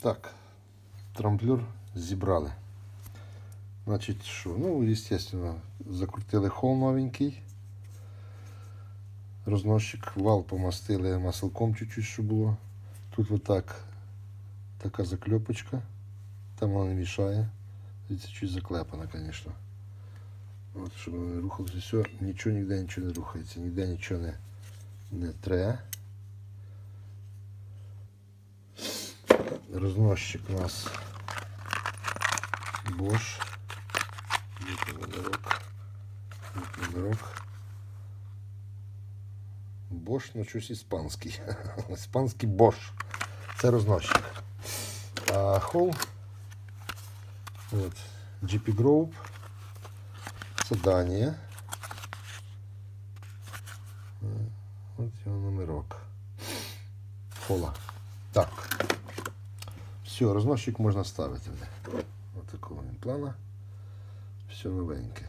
Так, трамблер зібрали. Значить, що? Ну, звісно, закрутили хол новенький. Розносчик, вал помастили маслком чуть-чуть, щоб було. Тут отак така закльопочка. Там вона не мішає. Дивіться, чуть заклепана, звісно. От, щоб не рухалося все, нічого ніде нічого не рухається, ніде нічого не, не тре. Розносчик у нас Bosch. Тут номерок. Тут номерок. Bosch, ну щось іспанський. Іспанський Bosch. Це розносчик. А хол. От. GP Group. Це Данія. Е, От його номерок. Хола. Так. Все, розносчик можна ставити. вже. Ось такого він плана. Все новеньке.